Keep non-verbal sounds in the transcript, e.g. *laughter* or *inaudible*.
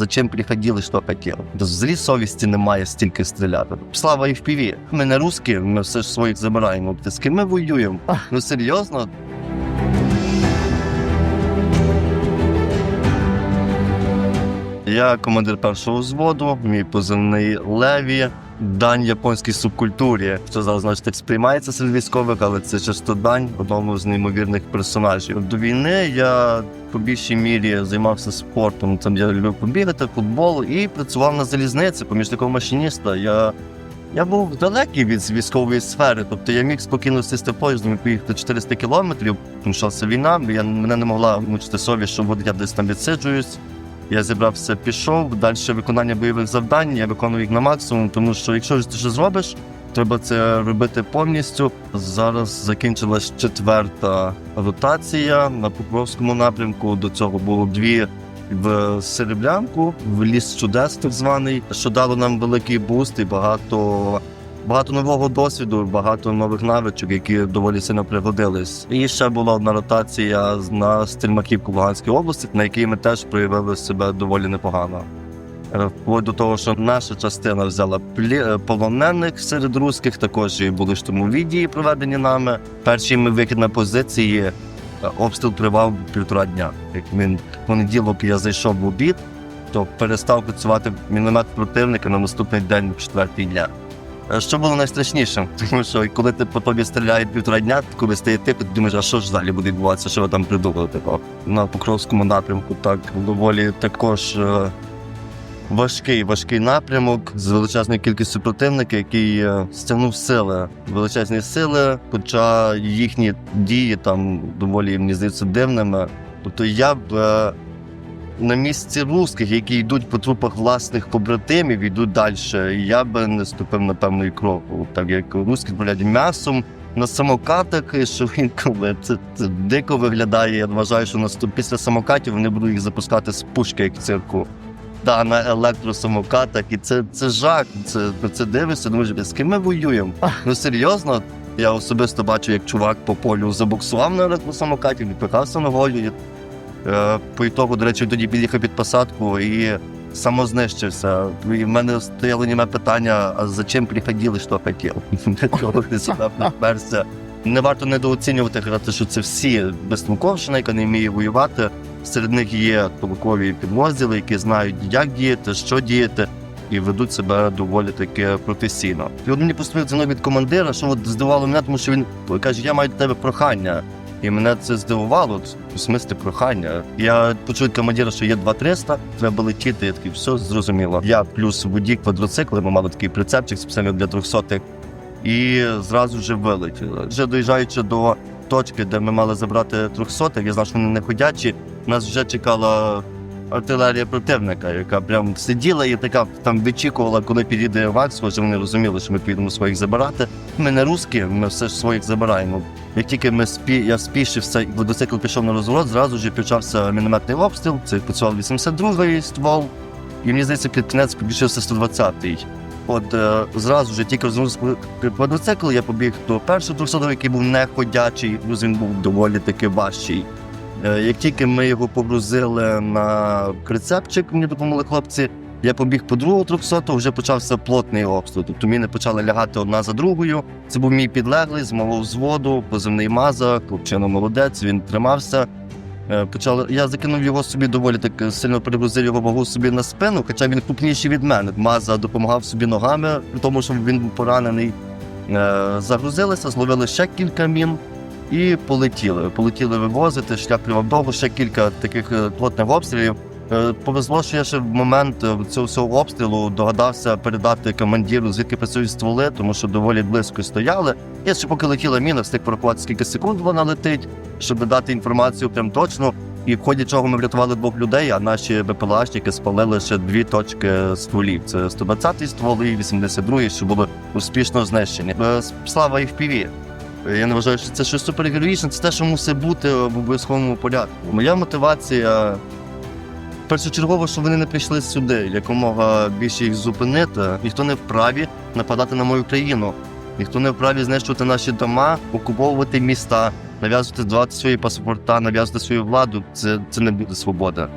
зачем приходили, що хотіли. Злі совісті немає стільки стріляти. Слава і в піві. Ми не русські, ми все ж своїх забираємо. З ким ми воюємо? Ну серйозно? Я командир першого взводу, мій позивний Леві. Дань японській субкультурі, що зараз значить так сприймається серед військових, але це часто дань одному з неймовірних персонажів. До війни я по більшій мірі займався спортом. Там я любив побігати, футбол і працював на залізниці помічником машиніста. Я, я був далекий від військової сфери, тобто я міг спокійно сісти поїздом і поїхати 400 кілометрів. Почалася війна, я мене не могла мучити совість, що от я десь там відсиджуюсь. Я зібрався, пішов. Далі виконання бойових завдань. Я виконую їх на максимум, тому що якщо ти щось зробиш, треба це робити повністю. Зараз закінчилась четверта ротація на Покровському напрямку. До цього було дві в Сереблянку, в ліс чудес, так званий, що дало нам великий буст і багато. Багато нового досвіду, багато нових навичок, які доволі сильно пригодились. І ще була одна ротація на Стельмаківку в Луганській області, на якій ми теж проявили себе доволі непогано. Е, Вплоть до того, що наша частина взяла е, полонених серед русських, також і були штурмові дії проведені нами. Перший ми вихід на позиції, е, обстріл тривав півтора дня. Як він понеділок я зайшов в обід, то перестав працювати міномет противника на наступний день, в четвертий дня. Е, Що було найстрашніше, *laughs* тому що коли ти по тобі стріляють півтора дня, коли стає тихо, ти думаєш, а що ж далі буде відбуватися, що ви там придумали такого. На Покровському напрямку так доволі також е, важкий, важкий напрямок з величезною кількістю противника, який е, стягнув сили, величезні сили, хоча їхні дії там доволі мені здається дивними. Тобто я б на місці русських, які йдуть по трупах власних побратимів, йдуть далі. Я би не ступив на певний крок, так як русські блядь, м'ясом. На самокатах, що він коли це, це дико виглядає. Я вважаю, що наступ після самокатів вони будуть їх запускати з пушки, як цирку. Та на електросамокатах, і це, це жах. Це це дивишся. Думаєш, з ким ми воюємо? Ну серйозно, я особисто бачу, як чувак по полю забуксував на електросамокаті, відпихався ногою. Е, по ітогу, до речі, тоді під'їхав під посадку і самознищився. І в мене стояло німе питання: а зачем приходили, що хотів? Ти *laughs* сюди приперся. Не варто недооцінювати, казати, що це всі безтолковщина, яка не вміє воювати. Серед них є толкові підрозділи, які знають, як діяти, що діяти, і ведуть себе доволі таки професійно. І от мені поступив дзвінок від командира, що от здивувало мене, тому що він каже: Я маю до тебе прохання. І мене це здивувало, в смислі прохання. Я почув від командира, що є 2-300, треба летіти. Я такий, все зрозуміло. Я плюс водій квадроцикли, ми мали такий прицепчик спеціально для 300 і зразу вже вилетіли. Вже доїжджаючи до точки, де ми мали забрати 300 я знав, що вони не ходячі. Нас вже чекала артилерія противника, яка прям сиділа і така там вичікувала, коли підійде схоже, вони розуміли, що ми підемо своїх забирати. Ми не русські, ми все ж своїх забираємо. Як тільки ми спі... я спішився, і мотоцикл пішов на розворот, зразу ж почався мінометний обстріл. Це працював 82-й ствол, і мені здається, під кінець підключився 120-й. От е, зразу ж тільки розвернувся квадроцикл, я побіг до першого 300 який був не ходячий, плюс він був доволі таки важчий. Е, як тільки ми його погрузили на прицепчик, мені допомогли хлопці. Я побіг по другого 300 вже почався плотний обстріл. Тобто міни почали лягати одна за другою. Це був мій підлеглий з малого взводу, позивний маза, хлопчина молодець, він тримався. Е, Почали, я закинув його собі доволі так сильно перегрузив його вагу собі на спину, хоча він крупніший від мене. Маза допомагав собі ногами, при тому, що він був поранений. Е, Загрузилися, зловили ще кілька мін і полетіли. Полетіли вивозити, шлях довго, ще кілька таких е, плотних обстрілів. Е, Повезло, що я ще в момент е, цього всього обстрілу догадався передати командиру, звідки працюють стволи, тому що доволі близько стояли. Я ще поки летіла міна, встиг порахувати, скільки секунд вона летить, щоб дати інформацію прям точно. І в ході чого ми врятували двох людей, а наші БПЛАшники спалили ще дві точки стволів. Це 120-й ствол і 82-й, що були успішно знищені. Слава і в піві. Я не вважаю, що це щось супергероїчне, це те, що мусить бути в обов'язковому порядку. Моя мотивація першочергово, що вони не прийшли сюди, якомога більше їх зупинити. Ніхто не вправі нападати на мою країну. Ніхто не вправі знищувати наші дома, окуповувати міста, нав'язувати свої паспорта, нав'язувати свою владу. Це, це не буде свобода.